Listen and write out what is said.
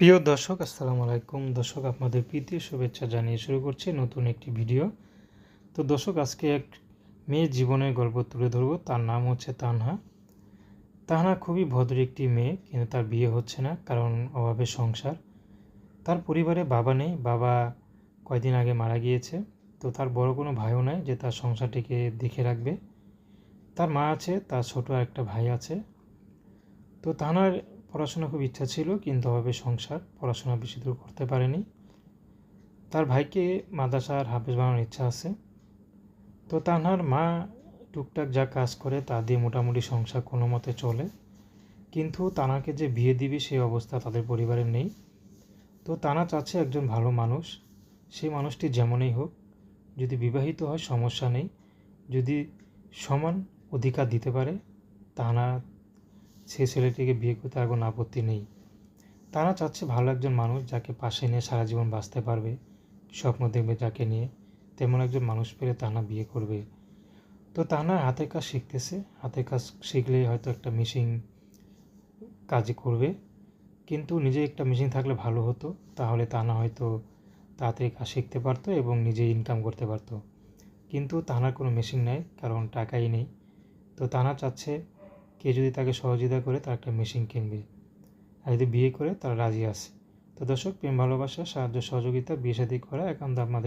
প্রিয় দর্শক, আসসালামু আলাইকুম। দর্শক, আপনাদের প্রীতি শুভেচ্ছা জানিয়ে শুরু করছি নতুন একটি ভিডিও। তো দর্শক, আজকে এক মেয়ের জীবনের গল্প তুলে ধরবো। তার নাম হচ্ছে তানহা। তানহা খুবই ভদ্র একটি মেয়ে, কিন্তু তার বিয়ে হচ্ছে না কারণ অভাবে সংসার। তার পরিবারে বাবা নেই। বাবা কয়দিন আগে মারা গিয়েছে। তো তার বড় কোনো ভাইও নাই যে তার সংসারটিকে দেখে রাখবে। তার মা আছে, তার ছোট একটা ভাই আছে। তো তানার পড়াশোনা খুব ইচ্ছা ছিল, কিন্তু অভাবে সংসার, পড়াশোনা বেশি দূর করতে পারেনি। তার ভাইকে মাদ্রাসার হাফেজ বানানোর ইচ্ছা আছে। তো তানহার মা টুকটাক যা কাজ করে তা দিয়ে মোটামুটি সংসার কোনো মতে চলে। কিন্তু তানাকে যে বিয়ে দিবে সেই অবস্থা তাদের পরিবারে নেই। তো তানা চাচ্ছে একজন ভালো মানুষ। সেই মানুষটি যেমনই হোক, যদি বিবাহিত হয় সমস্যা নেই। যদি সমান অধিকার দিতে পারে, তানা সে ছেলেটিকে বিয়ে করতে আর কোনো আপত্তি নেই। তারা চাচ্ছে ভালো একজন মানুষ যাকে পাশে নিয়ে সারা জীবন বাঁচতে পারবে, স্বপ্ন দেখবে যাকে নিয়ে, তেমন একজন মানুষ পেলে তানা বিয়ে করবে। তো তানা হাতের কাজ শিখতেছে, হাতের কাজ শিখলেই হয়তো একটা মেশিন কাজ করবে। কিন্তু নিজে একটা মেশিন থাকলে ভালো হতো, তাহলে তানা হয়তো তাড়াতাড়ি কাজ শিখতে পারতো এবং নিজে ইনকাম করতে পারতো। কিন্তু তানার কোনো মেশিন নেই, কারণ টাকাই নেই। তো তানা চাচ্ছে কে যদি তাকে সহযোগিতা করে, তার একটা মেশিন কিনবে। আর যদি বিয়ে করে, তারা রাজি আছে। তো দর্শক, প্রেম, ভালোবাসা, সাহায্য, সহযোগিতা বিয়ে সাদী করা একান্ত আপনাদের